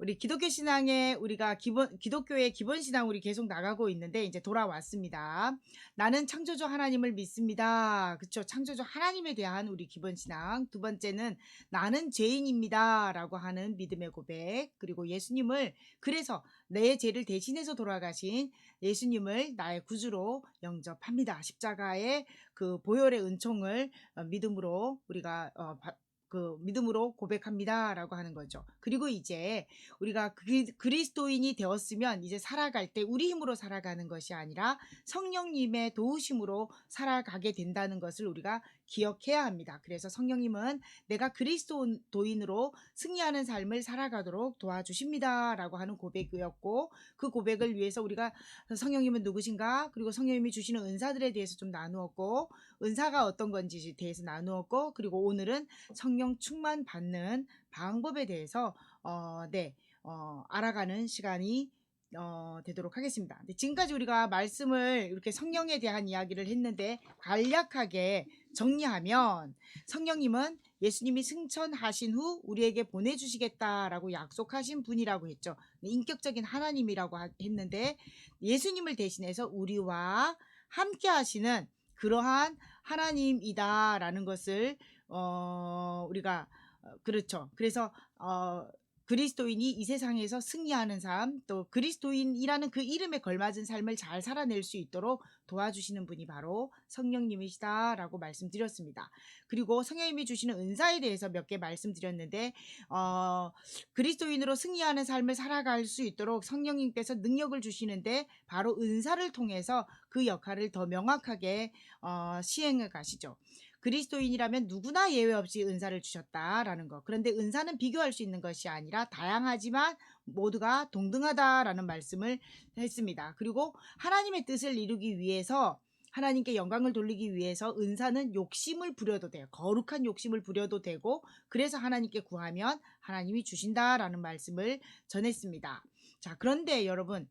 우리 기독교 신앙에 우리가 기본 기독교의 기본 신앙 우리 계속 나가고 있는데 이제 돌아왔습니다. 나는 창조주 하나님을 믿습니다. 그렇죠? 창조주 하나님에 대한 우리 기본 신앙. 두 번째는 나는 죄인입니다라고 하는 믿음의 고백. 그리고 예수님을 그래서 내 죄를 대신해서 돌아가신 예수님을 나의 구주로 영접합니다. 십자가의 그 보혈의 은총을 어, 믿음으로 우리가 어, 받- 그 믿음으로 고백합니다라고 하는 거죠. 그리고 이제 우리가 그- 그리스도인이 되었으면 이제 살아갈 때 우리 힘으로 살아가는 것이 아니라 성령님의 도우심으로 살아가게 된다는 것을 우리가 기억해야 합니다. 그래서 성령님은 내가 그리스도인으로 승리하는 삶을 살아가도록 도와주십니다 라고 하는 고백이었고 그 고백을 위해서 우리가 성령님은 누구신가 그리고 성령님이 주시는 은사들에 대해서 좀 나누었고 은사가 어떤 건지에 대해서 나누었고 그리고 오늘은 성령 충만 받는 방법에 대해서 어, 네, 어, 알아가는 시간이 어, 되도록 하겠습니다. 지금까지 우리가 말씀을 이렇게 성령에 대한 이야기를 했는데 간략하게 정리하면 성령님은 예수님이 승천하신 후 우리에게 보내주시겠다라고 약속하신 분이라고 했죠. 인격적인 하나님이라고 하- 했는데 예수님을 대신해서 우리와 함께 하시는 그러한 하나님이다라는 것을 어, 우리가 어, 그렇죠. 그래서 어, 그리스도인이 이 세상에서 승리하는 삶, 또 그리스도인이라는 그 이름에 걸맞은 삶을 잘 살아낼 수 있도록 도와주시는 분이 바로 성령님이시다라고 말씀드렸습니다. 그리고 성령님이 주시는 은사에 대해서 몇 개 말씀드렸는데, 어, 그리스도인으로 승리하는 삶을 살아갈 수 있도록 성령님께서 능력을 주시는데, 바로 은사를 통해서 그 역할을 더 명확하게 어, 시행해 가시죠. 그리스도인이라면 누구나 예외 없이 은사를 주셨다라는 거. 그런데 은사는 비교할 수 있는 것이 아니라 다양하지만 모두가 동등하다라는 말씀을 했습니다. 그리고 하나님의 뜻을 이루기 위해서 하나님께 영광을 돌리기 위해서 은사는 욕심을 부려도 돼요. 거룩한 욕심을 부려도 되고 그래서 하나님께 구하면 하나님이 주신다라는 말씀을 전했습니다. 자, 그런데 여러분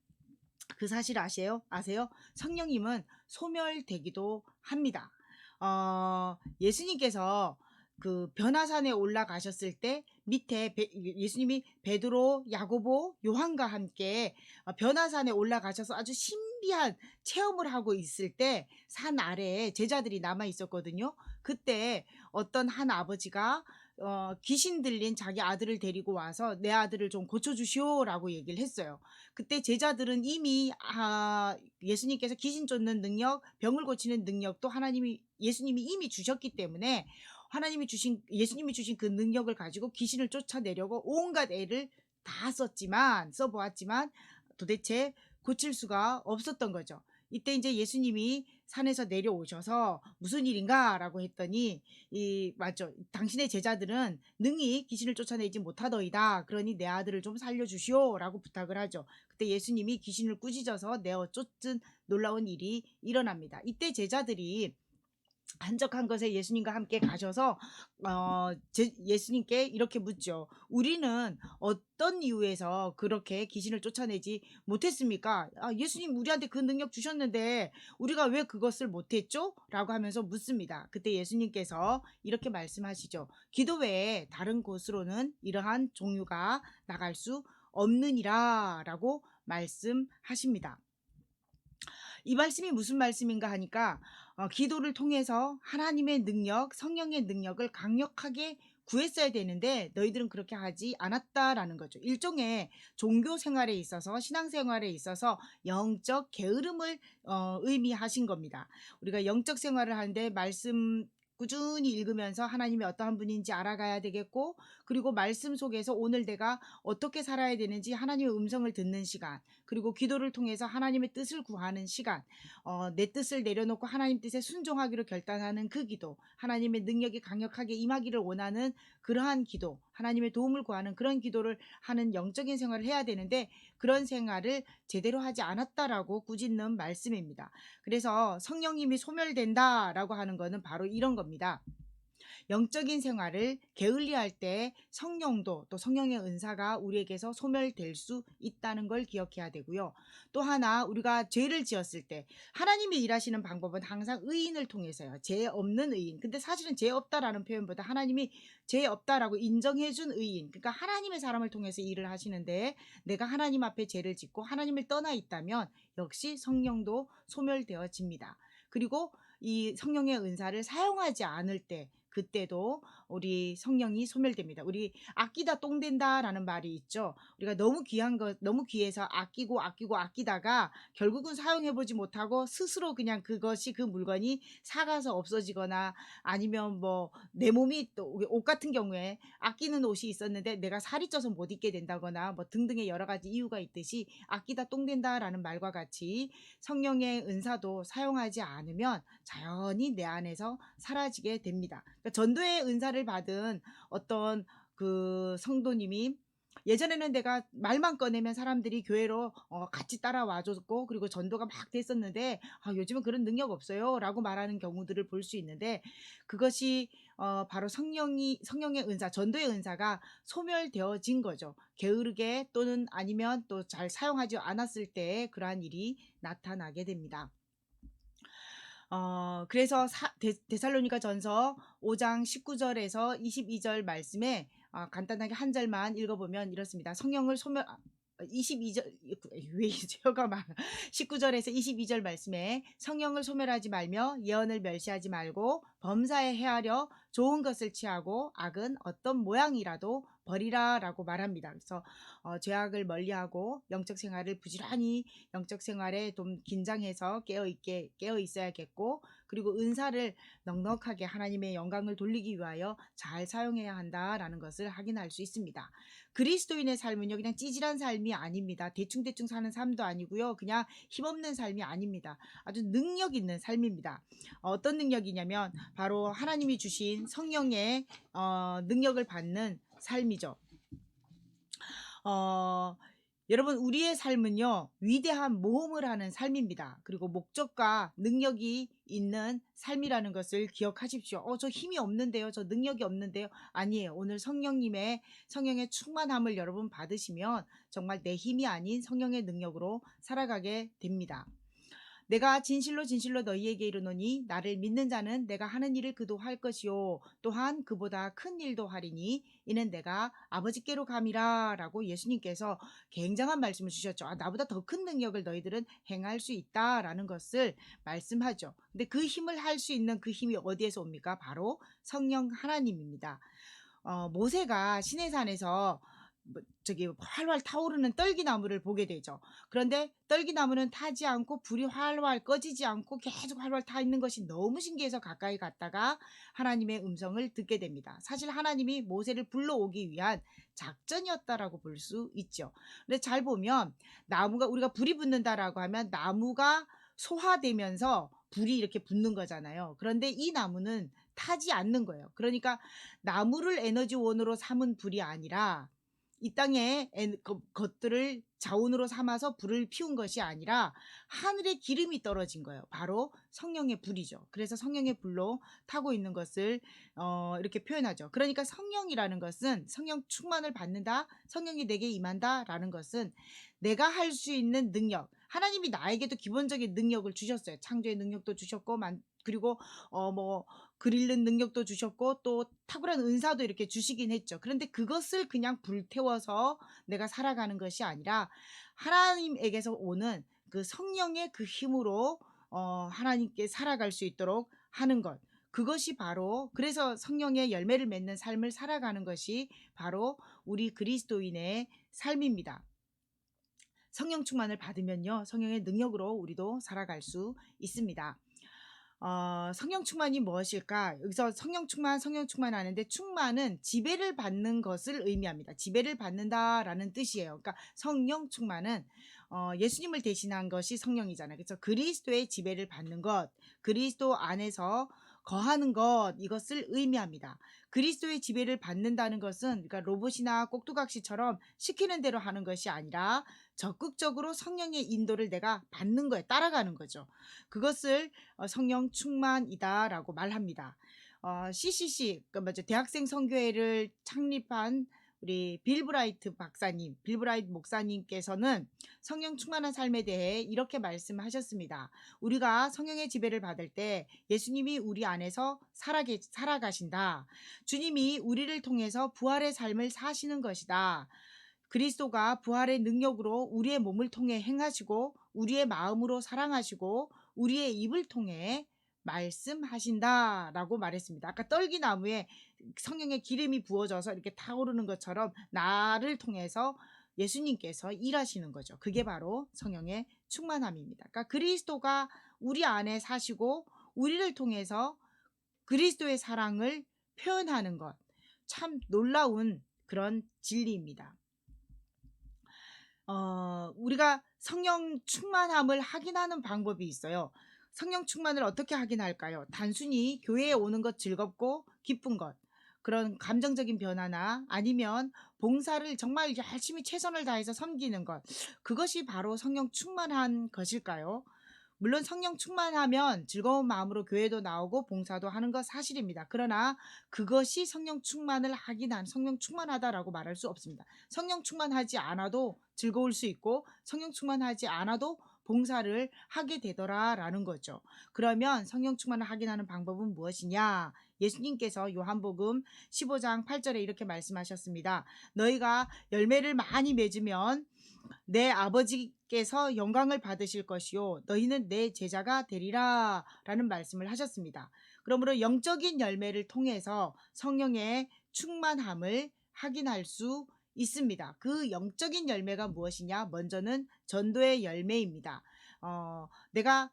그 사실 아세요? 아세요? 성령님은 소멸되기도 합니다. 어, 예수님께서 그 변화산에 올라가셨을 때 밑에 베- 예수님이 베드로, 야고보, 요한과 함께 어, 변화산에 올라가셔서 아주 신비한 체험을 하고 있을 때 산 아래에 제자들이 남아 있었거든요. 그때 어떤 한 아버지가 어, 귀신 들린 자기 아들을 데리고 와서 내 아들을 좀 고쳐주시오라고 얘기를 했어요. 그때 제자들은 이미 아, 예수님께서 귀신 쫓는 능력, 병을 고치는 능력도 하나님이 예수님이 이미 주셨기 때문에 하나님이 주신 예수님이 주신 그 능력을 가지고 귀신을 쫓아내려고 온갖 애를 다 썼지만 써보았지만 도대체 고칠 수가 없었던 거죠. 이때 이제 예수님이 산에서 내려오셔서 무슨 일인가라고 했더니 이 맞죠. 당신의 제자들은 능히 귀신을 쫓아내지 못하더이다. 그러니 내 아들을 좀 살려주시오라고 부탁을 하죠. 그때 예수님이 귀신을 꾸짖어서 내어 쫓은 놀라운 일이 일어납니다. 이때 제자들이 한적한 것에 예수님과 함께 가셔서 어, 제, 예수님께 이렇게 묻죠. 우리는 어떤 이유에서 그렇게 귀신을 쫓아내지 못했습니까? 아, 예수님 우리한테 그 능력 주셨는데 우리가 왜 그것을 못했죠? 라고 하면서 묻습니다. 그때 예수님께서 이렇게 말씀하시죠. 기도 외에 다른 곳으로는 이러한 종류가 나갈 수 없느니라 라고 말씀하십니다. 이 말씀이 무슨 말씀인가 하니까 어, 기도를 통해서 하나님의 능력, 성령의 능력을 강력하게 구했어야 되는데 너희들은 그렇게 하지 않았다라는 거죠. 일종의 종교 생활에 있어서 신앙 생활에 있어서 영적 게으름을 어, 의미하신 겁니다. 우리가 영적 생활을 하는데 말씀 꾸준히 읽으면서 하나님이 어떠한 분인지 알아가야 되겠고 그리고 말씀 속에서 오늘 내가 어떻게 살아야 되는지 하나님의 음성을 듣는 시간 그리고 기도를 통해서 하나님의 뜻을 구하는 시간 어, 내 뜻을 내려놓고 하나님 뜻에 순종하기로 결단하는 그 기도 하나님의 능력이 강력하게 임하기를 원하는 그러한 기도 하나님의 도움을 구하는 그런 기도를 하는 영적인 생활을 해야 되는데 그런 생활을 제대로 하지 않았다라고 꾸짖는 말씀입니다. 그래서 성령님이 소멸된다라고 하는 것은 바로 이런 겁니다. 영적인 생활을 게을리할 때 성령도 또 성령의 은사가 우리에게서 소멸될 수 있다는 걸 기억해야 되고요. 또 하나 우리가 죄를 지었을 때 하나님이 일하시는 방법은 항상 의인을 통해서요. 죄 없는 의인. 근데 사실은 죄 없다라는 표현보다 하나님이 죄 없다라고 인정해 준 의인. 그러니까 하나님의 사람을 통해서 일을 하시는데 내가 하나님 앞에 죄를 짓고 하나님을 떠나 있다면 역시 성령도 소멸되어집니다. 그리고 이 성령의 은사를 사용하지 않을 때 그때도 우리 성령이 소멸됩니다. 우리 아끼다 똥된다라는 말이 있죠. 우리가 너무 귀한 것, 너무 귀해서 아끼고 아끼고 아끼다가 결국은 사용해 보지 못하고 스스로 그냥 그것이 그 물건이 사가서 없어지거나 아니면 뭐 내 몸이 또 옷 같은 경우에 아끼는 옷이 있었는데 내가 살이 쪄서 못 입게 된다거나 뭐 등등의 여러 가지 이유가 있듯이 아끼다 똥된다라는 말과 같이 성령의 은사도 사용하지 않으면 자연히 내 안에서 사라지게 됩니다. 그러니까 전도의 은사를 받은 어떤 그 성도님이 예전에는 내가 말만 꺼내면 사람들이 교회로 어, 같이 따라와 줬고 그리고 전도가 막 됐었는데 아, 요즘은 그런 능력 없어요 라고 말하는 경우들을 볼 수 있는데 그것이 어, 바로 성령이 성령의 은사 전도의 은사가 소멸되어진 거죠 게으르게 또는 아니면 또 잘 사용하지 않았을 때 그러한 일이 나타나게 됩니다. 어, 그래서 사, 데, 데살로니가 전서 5장 19절에서 22절 말씀에 어, 간단하게 한 절만 읽어보면 이렇습니다. 성령을 소멸, 아, 22절, 왜 혀가 막, 19절에서 22절 말씀에 성령을 소멸하지 말며 예언을 멸시하지 말고 범사에 헤아려 좋은 것을 취하고 악은 어떤 모양이라도 버리라라고 말합니다. 그래서 어, 죄악을 멀리하고 영적 생활을 부지런히 영적 생활에 좀 긴장해서 깨어 있게 깨어 있어야겠고 그리고 은사를 넉넉하게 하나님의 영광을 돌리기 위하여 잘 사용해야 한다라는 것을 확인할 수 있습니다. 그리스도인의 삶은요 그냥 찌질한 삶이 아닙니다. 대충 대충 사는 삶도 아니고요. 그냥 힘없는 삶이 아닙니다. 아주 능력 있는 삶입니다. 어떤 능력이냐면 바로 하나님이 주신 성령의 어, 능력을 받는 삶이죠. 어, 여러분 우리의 삶은요 위대한 모험을 하는 삶입니다. 그리고 목적과 능력이 있는 삶이라는 것을 기억하십시오. 어, 저 힘이 없는데요. 저 능력이 없는데요. 아니에요. 오늘 성령님의 성령의 충만함을 여러분 받으시면 정말 내 힘이 아닌 성령의 능력으로 살아가게 됩니다. 내가 진실로 진실로 너희에게 이르노니 나를 믿는 자는 내가 하는 일을 그도 할 것이요 또한 그보다 큰 일도 하리니 이는 내가 아버지께로 감이라라고 예수님께서 굉장한 말씀을 주셨죠. 아, 나보다 더 큰 능력을 너희들은 행할 수 있다라는 것을 말씀하죠. 근데 그 힘을 할 수 있는 그 힘이 어디에서 옵니까? 바로 성령 하나님입니다. 어, 모세가 시내산에서 뭐 저기 활활 타오르는 떨기나무를 보게 되죠. 그런데 떨기나무는 타지 않고 불이 활활 꺼지지 않고 계속 활활 타 있는 것이 너무 신기해서 가까이 갔다가 하나님의 음성을 듣게 됩니다. 사실 하나님이 모세를 불러오기 위한 작전이었다라고 볼 수 있죠. 근데 잘 보면 나무가 우리가 불이 붙는다라고 하면 나무가 소화되면서 불이 이렇게 붙는 거잖아요. 그런데 이 나무는 타지 않는 거예요. 그러니까 나무를 에너지원으로 삼은 불이 아니라 이 땅의 것들을 자원으로 삼아서 불을 피운 것이 아니라 하늘에 기름이 떨어진 거예요. 바로 성령의 불이죠. 그래서 성령의 불로 타고 있는 것을 어, 이렇게 표현하죠. 그러니까 성령이라는 것은 성령 충만을 받는다, 성령이 내게 임한다라는 것은 내가 할 수 있는 능력, 하나님이 나에게도 기본적인 능력을 주셨어요. 창조의 능력도 주셨고, 그리고 어 뭐 글 읽는 능력도 주셨고 또 탁월한 은사도 이렇게 주시긴 했죠. 그런데 그것을 그냥 불태워서 내가 살아가는 것이 아니라 하나님에게서 오는 그 성령의 그 힘으로 어 하나님께 살아갈 수 있도록 하는 것. 그것이 바로 그래서 성령의 열매를 맺는 삶을 살아가는 것이 바로 우리 그리스도인의 삶입니다. 성령 충만을 받으면요. 성령의 능력으로 우리도 살아갈 수 있습니다. 어, 성령 충만이 무엇일까? 여기서 성령 충만, 성령 충만 하는데 충만은 지배를 받는 것을 의미합니다. 지배를 받는다라는 뜻이에요. 그러니까 성령 충만은 어, 예수님을 대신한 것이 성령이잖아요. 그래서 그리스도의 지배를 받는 것, 그리스도 안에서 거하는 것 이것을 의미합니다. 그리스도의 지배를 받는다는 것은 그러니까 로봇이나 꼭두각시처럼 시키는 대로 하는 것이 아니라 적극적으로 성령의 인도를 내가 받는 거에 따라가는 거죠. 그것을 어, 성령 충만이다라고 말합니다. 어, CCC 그 뭐죠 대학생 선교회를 창립한 우리 빌브라이트 박사님, 빌브라이트 목사님께서는 성령 충만한 삶에 대해 이렇게 말씀하셨습니다. 우리가 성령의 지배를 받을 때 예수님이 우리 안에서 살아가신다. 주님이 우리를 통해서 부활의 삶을 사시는 것이다. 그리스도가 부활의 능력으로 우리의 몸을 통해 행하시고 우리의 마음으로 사랑하시고 우리의 입을 통해 말씀하신다 라고 말했습니다. 아까 떨기나무에 성령의 기름이 부어져서 이렇게 타오르는 것처럼 나를 통해서 예수님께서 일하시는 거죠. 그게 바로 성령의 충만함입니다. 그러니까 그리스도가 우리 안에 사시고 우리를 통해서 그리스도의 사랑을 표현하는 것. 참 놀라운 그런 진리입니다. 어, 우리가 성령 충만함을 확인하는 방법이 있어요. 성령 충만을 어떻게 확인할까요? 단순히 교회에 오는 것 즐겁고 기쁜 것. 그런 감정적인 변화나 아니면 봉사를 정말 열심히 최선을 다해서 섬기는 것. 그것이 바로 성령 충만한 것일까요? 물론 성령 충만하면 즐거운 마음으로 교회도 나오고 봉사도 하는 것 사실입니다. 그러나 그것이 성령 충만을 하긴 한 성령 충만하다라고 말할 수 없습니다. 성령 충만하지 않아도 즐거울 수 있고 성령 충만하지 않아도 봉사를 하게 되더라라는 거죠. 그러면 성령 충만을 확인하는 방법은 무엇이냐? 예수님께서 요한복음 15장 8절에 이렇게 말씀하셨습니다. 너희가 열매를 많이 맺으면 내 아버지께서 영광을 받으실 것이요 너희는 내 제자가 되리라 라는 말씀을 하셨습니다. 그러므로 영적인 열매를 통해서 성령의 충만함을 확인할 수 있습니다. 그 영적인 열매가 무엇이냐? 먼저는 전도의 열매입니다. 어, 내가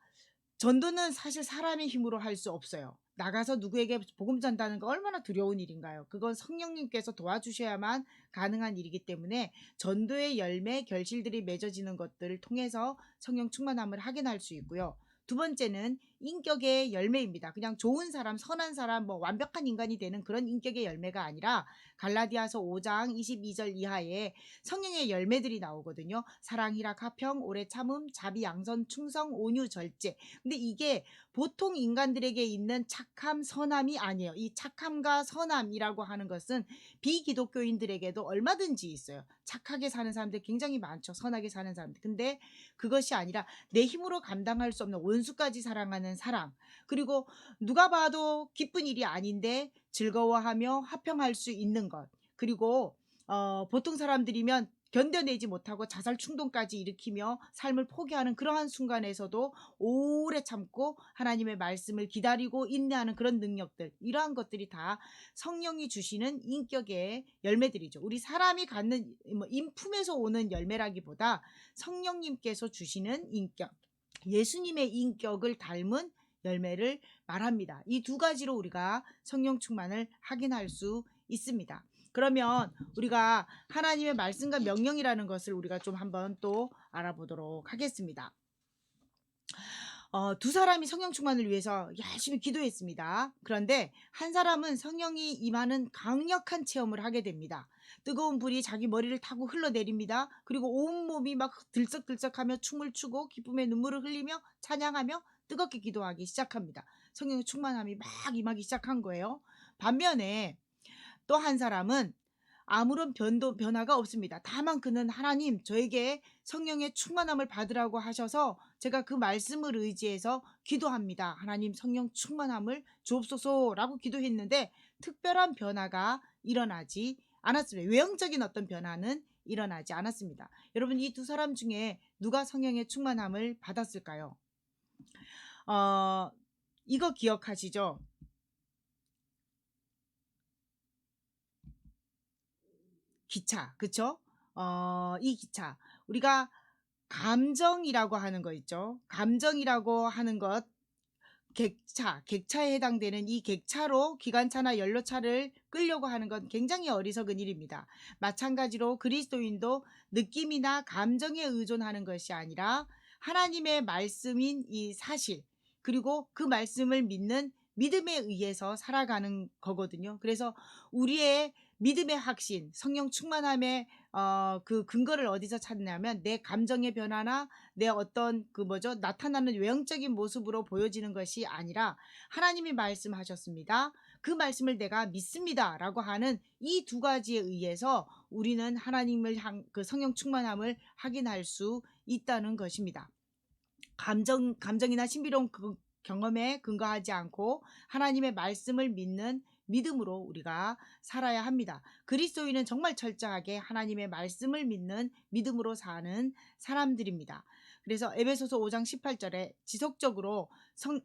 전도는 사실 사람의 힘으로 할 수 없어요. 나가서 누구에게 복음 전다는 거 얼마나 두려운 일인가요? 그건 성령님께서 도와주셔야만 가능한 일이기 때문에 전도의 열매 결실들이 맺어지는 것들을 통해서 성령 충만함을 확인할 수 있고요. 두 번째는 인격의 열매입니다. 그냥 좋은 사람, 선한 사람, 뭐 완벽한 인간이 되는 그런 인격의 열매가 아니라 갈라디아서 5장 22절 이하에 성령의 열매들이 나오거든요. 사랑, 희락, 화평, 오래 참음, 자비, 양선, 충성, 온유, 절제. 근데 이게 보통 인간들에게 있는 착함, 선함이 아니에요. 이 착함과 선함이라고 하는 것은 비기독교인들에게도 얼마든지 있어요. 착하게 사는 사람들 굉장히 많죠. 선하게 사는 사람들. 근데 그것이 아니라 내 힘으로 감당할 수 없는 원수까지 사랑하는 사랑. 그리고 누가 봐도 기쁜 일이 아닌데 즐거워하며 화평할 수 있는 것. 그리고 어, 보통 사람들이면 견뎌내지 못하고 자살 충동까지 일으키며 삶을 포기하는 그러한 순간에서도 오래 참고 하나님의 말씀을 기다리고 인내하는 그런 능력들 이러한 것들이 다 성령이 주시는 인격의 열매들이죠. 우리 사람이 갖는 뭐 인품에서 오는 열매라기보다 성령님께서 주시는 인격, 예수님의 인격을 닮은 열매를 말합니다. 이 두 가지로 우리가 성령 충만을 확인할 수 있습니다. 그러면 우리가 하나님의 말씀과 명령이라는 것을 우리가 좀 한번 또 알아보도록 하겠습니다. 어, 두 사람이 성령 충만을 위해서 열심히 기도했습니다. 그런데 한 사람은 성령이 임하는 강력한 체험을 하게 됩니다. 뜨거운 불이 자기 머리를 타고 흘러내립니다. 그리고 온몸이 막 들썩들썩하며 춤을 추고 기쁨의 눈물을 흘리며 찬양하며 뜨겁게 기도하기 시작합니다. 성령의 충만함이 막 임하기 시작한 거예요. 반면에 또 한 사람은 아무런 변도 변화가 없습니다. 다만 그는 하나님 저에게 성령의 충만함을 받으라고 하셔서 제가 그 말씀을 의지해서 기도합니다. 하나님 성령 충만함을 주옵소서라고 기도했는데 특별한 변화가 일어나지 않았습니다. 외형적인 어떤 변화는 일어나지 않았습니다. 여러분 이 두 사람 중에 누가 성령의 충만함을 받았을까요? 어, 이거 기억하시죠? 기차, 그쵸? 어, 이 기차. 우리가 감정이라고 하는 거 있죠? 감정이라고 하는 것, 객차, 객차에 해당되는 이 객차로 기관차나 연료차를 끌려고 하는 건 굉장히 어리석은 일입니다. 마찬가지로 그리스도인도 느낌이나 감정에 의존하는 것이 아니라 하나님의 말씀인 이 사실, 그리고 그 말씀을 믿는 믿음에 의해서 살아가는 거거든요. 그래서 우리의 믿음의 확신, 성령 충만함의 어, 그 근거를 어디서 찾냐면 내 감정의 변화나 내 어떤 그 뭐죠 나타나는 외형적인 모습으로 보여지는 것이 아니라 하나님이 말씀하셨습니다. 그 말씀을 내가 믿습니다라고 하는 이 두 가지에 의해서 우리는 하나님을 향 그 성령 충만함을 확인할 수 있다는 것입니다. 감정 감정이나 신비로운 그 경험에 근거하지 않고 하나님의 말씀을 믿는 믿음으로 우리가 살아야 합니다. 그리스도인은 정말 철저하게 하나님의 말씀을 믿는 믿음으로 사는 사람들입니다. 그래서 에베소서 5장 18절에 지속적으로 성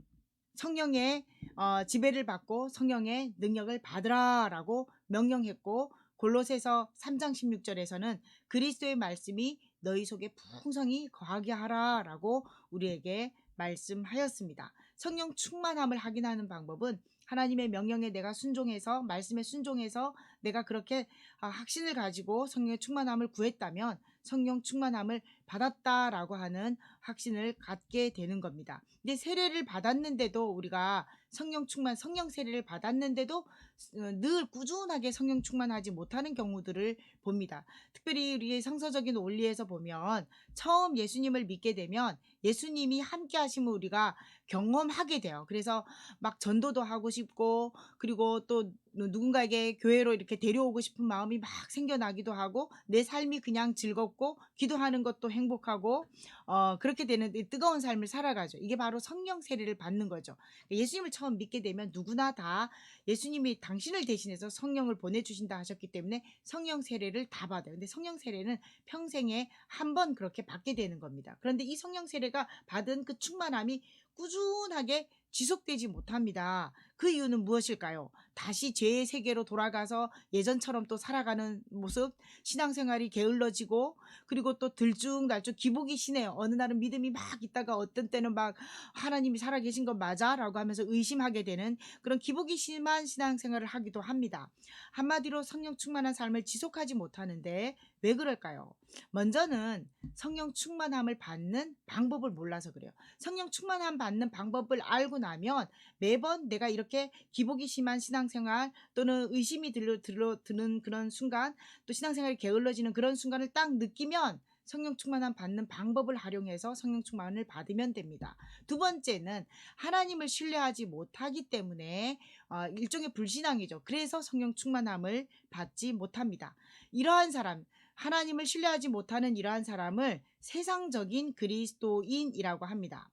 성령의 어, 지배를 받고 성령의 능력을 받으라라고 명령했고 골로새서 3장 16절에서는 그리스도의 말씀이 너희 속에 풍성히 거하게 하라라고 우리에게 말씀하였습니다. 성령 충만함을 확인하는 방법은 하나님의 명령에 내가 순종해서 말씀에 순종해서 내가 그렇게 아, 확신을 가지고 성령의 충만함을 구했다면 성령 충만함을 받았다라고 하는 확신을 갖게 되는 겁니다. 근데 세례를 받았는데도 우리가 성령 충만, 성령 세례를 받았는데도 어, 늘 꾸준하게 성령 충만하지 못하는 경우들을 봅니다. 특별히 우리 성서적인 원리에서 보면 처음 예수님을 믿게 되면 예수님이 함께 하심을 우리가 경험하게 돼요. 그래서 막 전도도 하고 싶고 그리고 또 누군가에게 교회로 이렇게 데려오고 싶은 마음이 막 생겨나기도 하고 내 삶이 그냥 즐겁고 기도하는 것도 행복하고 어 그렇게 되는 이 뜨거운 삶을 살아가죠. 이게 바로 성령 세례를 받는 거죠. 예수님을 처음 믿게 되면 누구나 다 예수님이 당신을 대신해서 성령을 보내주신다 하셨기 때문에 성령 세례를 다 받아요. 근데 성령 세례는 평생에 한 번 그렇게 받게 되는 겁니다. 그런데 이 성령 세례가 받은 그 충만함이 꾸준하게 지속되지 못합니다. 그 이유는 무엇일까요? 다시 죄의 세계로 돌아가서 예전처럼 또 살아가는 모습, 신앙생활이 게을러지고, 그리고 또 들쭉날쭉 기복이 시네요. 어느 날은 믿음이 막 있다가 어떤 때는 막 하나님이 살아계신 것 맞아? 라고 하면서 의심하게 되는 그런 기복이 심한 신앙생활을 하기도 합니다. 한마디로 성령 충만한 삶을 지속하지 못하는데 왜 그럴까요? 먼저는 성령 충만함을 받는 방법을 몰라서 그래요. 성령 충만함 받는 방법을 알고 나면 매번 내가 이렇게 기복이 심한 신앙생활 또는 의심이 들러, 들러 드는 그런 순간 또 신앙생활이 게을러지는 그런 순간을 딱 느끼면 성령 충만함 받는 방법을 활용해서 성령 충만을 받으면 됩니다. 두 번째는 하나님을 신뢰하지 못하기 때문에 어, 일종의 불신앙이죠. 그래서 성령 충만함을 받지 못합니다. 이러한 사람 하나님을 신뢰하지 못하는 이러한 사람을 세상적인 그리스도인이라고 합니다.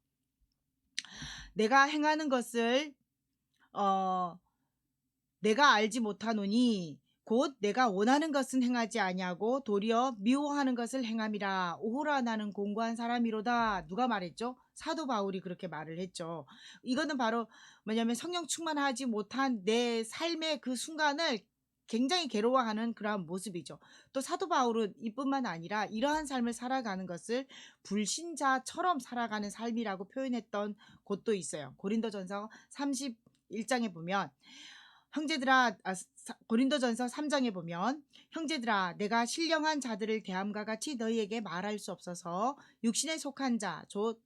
내가 행하는 것을 어 내가 알지 못하노니 곧 내가 원하는 것은 행하지 아니하고 도리어 미워하는 것을 행함이라 오호라 나는 공고한 사람이로다 누가 말했죠? 사도 바울이 그렇게 말을 했죠. 이거는 바로 뭐냐면 성령 충만하지 못한 내 삶의 그 순간을 굉장히 괴로워하는 그러한 모습이죠. 또 사도 바울은 이뿐만 아니라 이러한 삶을 살아가는 것을 불신자처럼 살아가는 삶이라고 표현했던 곳도 있어요. 고린도전서 31장에 보면 형제들아 아, 사- 고린도전서 3장에 보면 형제들아 내가 신령한 자들을 대함과 같이 너희에게 말할 수 없어서 육신에 속한 자곧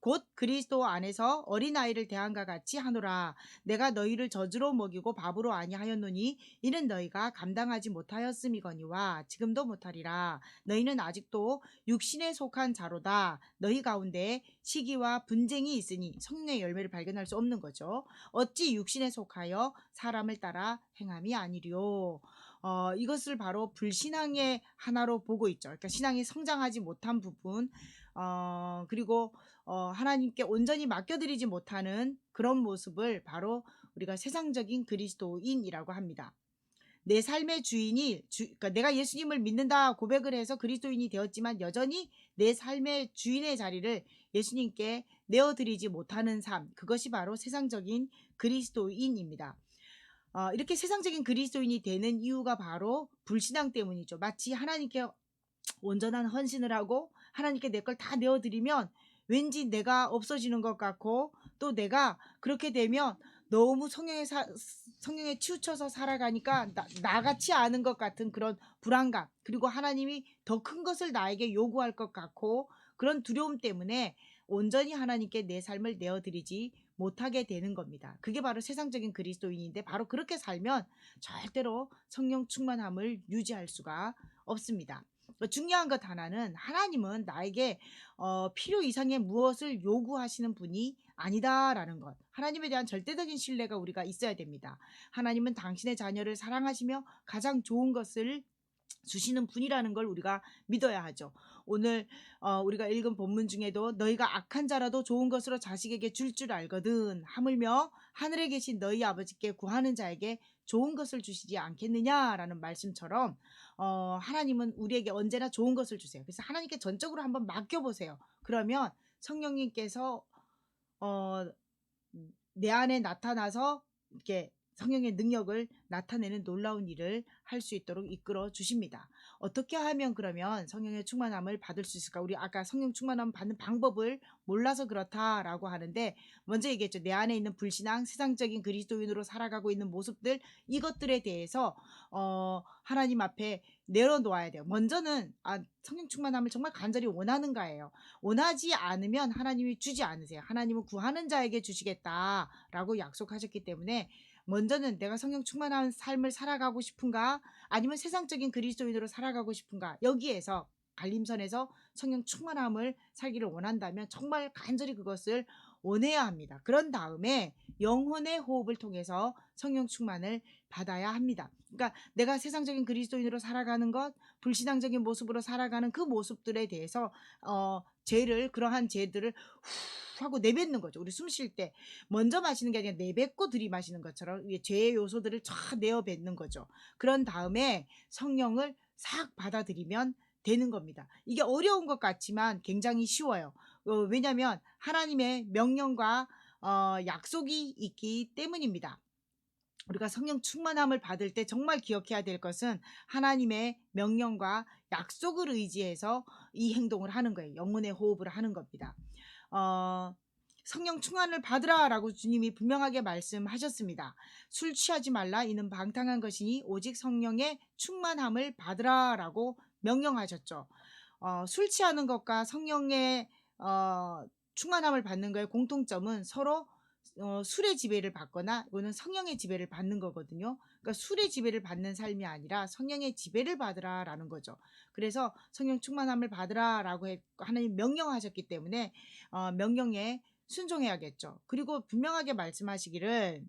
곧 그리스도 안에서 어린아이를 대함과 같이 하노라. 내가 너희를 저주로 먹이고 밥으로 아니하였노니 이는 너희가 감당하지 못하였음이거니와 지금도 못하리라. 너희는 아직도 육신에 속한 자로다. 너희 가운데 시기와 분쟁이 있으니 성령의 열매를 발견할 수 없는 거죠. 어찌 육신에 속하여 사람을 따라 행함이 아니리요. 어, 이것을 바로 불신앙의 하나로 보고 있죠. 그러니까 신앙이 성장하지 못한 부분, 어, 그리고 어, 하나님께 온전히 맡겨드리지 못하는 그런 모습을 바로 우리가 세상적인 그리스도인이라고 합니다. 내 삶의 주인이 주, 그러니까 내가 예수님을 믿는다 고백을 해서 그리스도인이 되었지만 여전히 내 삶의 주인의 자리를 예수님께 내어드리지 못하는 삶 그것이 바로 세상적인 그리스도인입니다. 어, 이렇게 세상적인 그리스도인이 되는 이유가 바로 불신앙 때문이죠. 마치 하나님께 온전한 헌신을 하고 하나님께 내 걸 다 내어드리면 왠지 내가 없어지는 것 같고 또 내가 그렇게 되면 너무 성령에 사, 성령에 치우쳐서 살아가니까 나, 나같이 않은 것 같은 그런 불안감 그리고 하나님이 더 큰 것을 나에게 요구할 것 같고 그런 두려움 때문에 온전히 하나님께 내 삶을 내어드리지 못하게 되는 겁니다. 그게 바로 세상적인 그리스도인인데 바로 그렇게 살면 절대로 성령 충만함을 유지할 수가 없습니다. 중요한 것 하나는 하나님은 나에게 어, 필요 이상의 무엇을 요구하시는 분이 아니다라는 것. 하나님에 대한 절대적인 신뢰가 우리가 있어야 됩니다. 하나님은 당신의 자녀를 사랑하시며 가장 좋은 것을 주시는 분이라는 걸 우리가 믿어야 하죠. 오늘 어, 우리가 읽은 본문 중에도 너희가 악한 자라도 좋은 것으로 자식에게 줄줄 알거든 하물며 하늘에 계신 너희 아버지께 구하는 자에게 좋은 것을 주시지 않겠느냐라는 말씀처럼 어, 하나님은 우리에게 언제나 좋은 것을 주세요. 그래서 하나님께 전적으로 한번 맡겨보세요. 그러면 성령님께서 어, 내 안에 나타나서 이렇게 성령의 능력을 나타내는 놀라운 일을 할 수 있도록 이끌어 주십니다. 어떻게 하면 그러면 성령의 충만함을 받을 수 있을까? 우리 아까 성령 충만함 받는 방법을 몰라서 그렇다라고 하는데 먼저 얘기했죠. 내 안에 있는 불신앙, 세상적인 그리스도인으로 살아가고 있는 모습들 이것들에 대해서 어, 하나님 앞에 내려놓아야 돼요. 먼저는 아, 성령 충만함을 정말 간절히 원하는가예요. 원하지 않으면 하나님이 주지 않으세요. 하나님은 구하는 자에게 주시겠다라고 약속하셨기 때문에 먼저는 내가 성령 충만한 삶을 살아가고 싶은가? 아니면 세상적인 그리스도인으로 살아가고 싶은가? 여기에서 갈림선에서 성령 충만함을 살기를 원한다면 정말 간절히 그것을 원해야 합니다. 그런 다음에 영혼의 호흡을 통해서 성령 충만을 받아야 합니다. 그러니까 내가 세상적인 그리스도인으로 살아가는 것, 불신앙적인 모습으로 살아가는 그 모습들에 대해서 어 죄를 그러한 죄들을 후 하고 내뱉는 거죠. 우리 숨 쉴 때 먼저 마시는 게 아니라 내뱉고 들이마시는 것처럼 죄의 요소들을 쫙 내어 뱉는 거죠. 그런 다음에 성령을 싹 받아들이면 되는 겁니다. 이게 어려운 것 같지만 굉장히 쉬워요. 어, 왜냐하면 하나님의 명령과 어, 약속이 있기 때문입니다. 우리가 성령 충만함을 받을 때 정말 기억해야 될 것은 하나님의 명령과 약속을 의지해서 이 행동을 하는 거예요. 영혼의 호흡을 하는 겁니다. 어, 성령 충만을 받으라라고 주님이 분명하게 말씀하셨습니다. 술 취하지 말라 이는 방탕한 것이니 오직 성령의 충만함을 받으라라고 명령하셨죠. 어, 술 취하는 것과 성령의 어, 충만함을 받는 거의 공통점은 서로 어, 술의 지배를 받거나 이거는 성령의 지배를 받는 거거든요. 그러니까 술의 지배를 받는 삶이 아니라 성령의 지배를 받으라라는 거죠. 그래서 성령 충만함을 받으라라고 해, 하나님 명령하셨기 때문에 어, 명령에 순종해야겠죠. 그리고 분명하게 말씀하시기를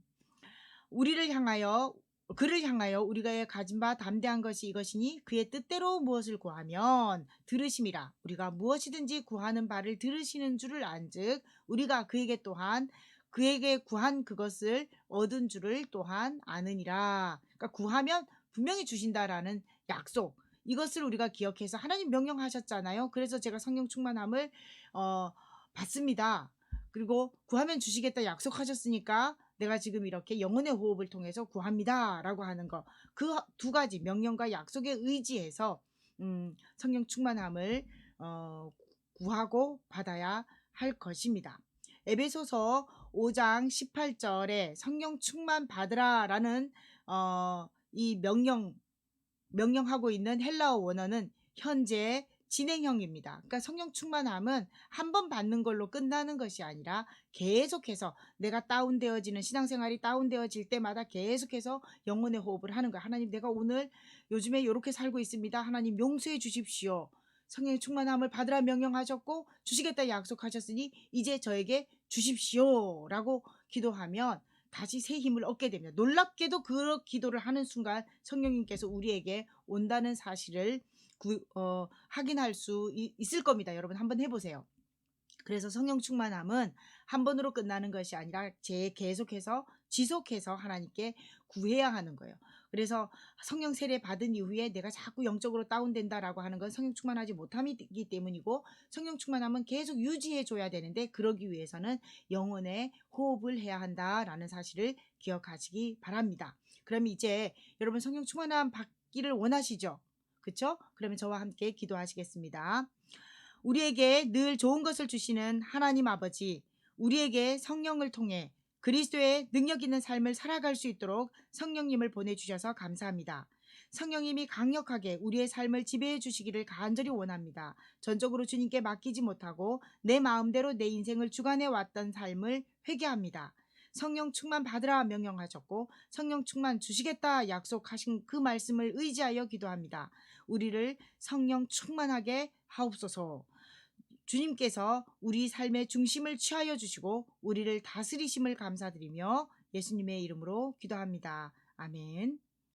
우리를 향하여 그를 향하여 우리가 가진 바 담대한 것이 이것이니 그의 뜻대로 무엇을 구하면 들으심이라 우리가 무엇이든지 구하는 바를 들으시는 줄을 안즉 우리가 그에게 또한 그에게 구한 그것을 얻은 줄을 또한 아느니라. 그러니까 구하면 분명히 주신다라는 약속. 이것을 우리가 기억해서 하나님 명령하셨잖아요. 그래서 제가 성령 충만함을 어, 받습니다. 그리고 구하면 주시겠다 약속하셨으니까 내가 지금 이렇게 영혼의 호흡을 통해서 구합니다 라고 하는 거. 그두 가지 명령과 약속에 의지해서 음, 성령 충만함을 어, 구하고 받아야 할 것입니다. 에베소서 5장 18절에 성령 충만 받으라라는 어, 이 명령 명령하고 있는 헬라어 원어는 현재 진행형입니다. 그러니까 성령 충만함은 한 번 받는 걸로 끝나는 것이 아니라 계속해서 내가 다운되어지는 신앙생활이 다운되어질 때마다 계속해서 영혼의 호흡을 하는 거야. 하나님 내가 오늘 요즘에 이렇게 살고 있습니다. 하나님 용서해 주십시오. 성령의 충만함을 받으라 명령하셨고 주시겠다 약속하셨으니 이제 저에게 주십시오라고 기도하면 다시 새 힘을 얻게 됩니다. 놀랍게도 그 기도를 하는 순간 성령님께서 우리에게 온다는 사실을 구, 어, 확인할 수 이, 있을 겁니다. 여러분 한번 해보세요. 그래서 성령 충만함은 한 번으로 끝나는 것이 아니라 제 계속해서 지속해서 하나님께 구해야 하는 거예요. 그래서 성령 세례 받은 이후에 내가 자꾸 영적으로 다운된다라고 하는 건 성령 충만하지 못함이기 때문이고 성령 충만함은 계속 유지해 줘야 되는데 그러기 위해서는 영혼의 호흡을 해야 한다라는 사실을 기억하시기 바랍니다. 그럼 이제 여러분 성령 충만함 받기를 원하시죠? 그렇죠? 그러면 저와 함께 기도하시겠습니다. 우리에게 늘 좋은 것을 주시는 하나님 아버지, 우리에게 성령을 통해 그리스도의 능력 있는 삶을 살아갈 수 있도록 성령님을 보내주셔서 감사합니다. 성령님이 강력하게 우리의 삶을 지배해 주시기를 간절히 원합니다. 전적으로 주님께 맡기지 못하고 내 마음대로 내 인생을 주관해 왔던 삶을 회개합니다. 성령 충만 받으라 명령하셨고 성령 충만 주시겠다 약속하신 그 말씀을 의지하여 기도합니다. 우리를 성령 충만하게 하옵소서. 주님께서 우리 삶의 중심을 취하여 주시고 우리를 다스리심을 감사드리며 예수님의 이름으로 기도합니다. 아멘.